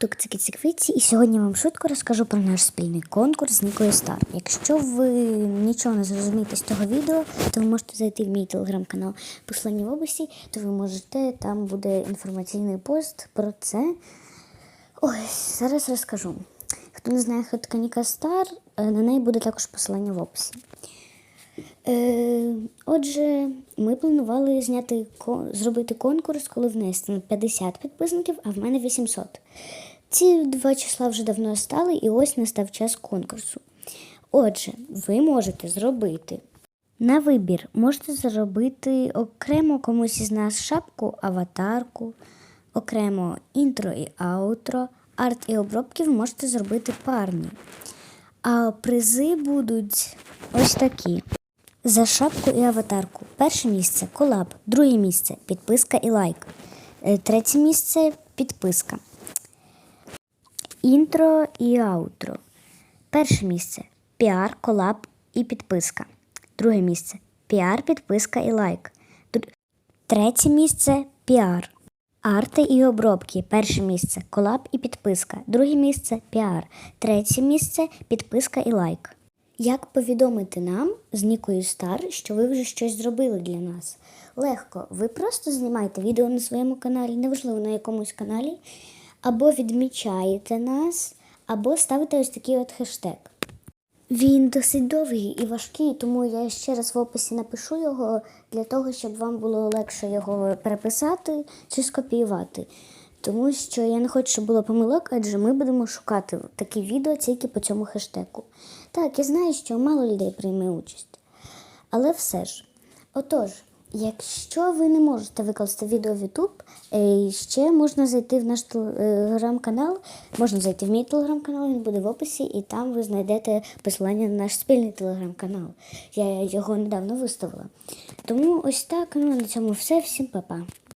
тук цики циквиці і сьогодні вам швидко розкажу про наш спільний конкурс з Нікою Стар. Якщо ви нічого не зрозумієте з того відео, то ви можете зайти в мій телеграм-канал Послання в описі, то ви можете, там буде інформаційний пост про це. Ось, зараз розкажу. Хто не знає, хто така Ніка Стар, е, на неї буде також посилання в описі. Е, отже, ми планували зняти зробити конкурс, коли внести 50 підписників, а в мене 800. Ці два числа вже давно стали, і ось настав час конкурсу. Отже, ви можете зробити на вибір, можете зробити окремо комусь із нас шапку, аватарку, окремо інтро і аутро, арт і обробки ви можете зробити парні. А призи будуть ось такі. За шапку і аватарку. Перше місце колаб, друге місце підписка і лайк. Е, Третє місце підписка. Інтро і аутро. Перше місце піар, колаб і підписка. Друге місце піар, підписка і лайк. Третє місце піар. Арти і обробки. Перше місце колаб і підписка. Друге місце піар. Третє місце підписка і лайк. Як повідомити нам з Нікою Стар, що ви вже щось зробили для нас? Легко, ви просто знімаєте відео на своєму каналі, неважливо на якомусь каналі, або відмічаєте нас, або ставите ось такий от хештег. Він досить довгий і важкий, тому я ще раз в описі напишу його для того, щоб вам було легше його переписати чи скопіювати. Тому що я не хочу, щоб було помилок, адже ми будемо шукати такі відео тільки по цьому хештегу. Так, я знаю, що мало людей прийме участь. Але все ж. Отож, якщо ви не можете викласти відео в YouTube, е, ще можна зайти в наш телеграм-канал. Можна зайти в мій телеграм-канал, він буде в описі, і там ви знайдете посилання на наш спільний телеграм-канал. Я його недавно виставила. Тому ось так. Ну на цьому все. Всім па-па.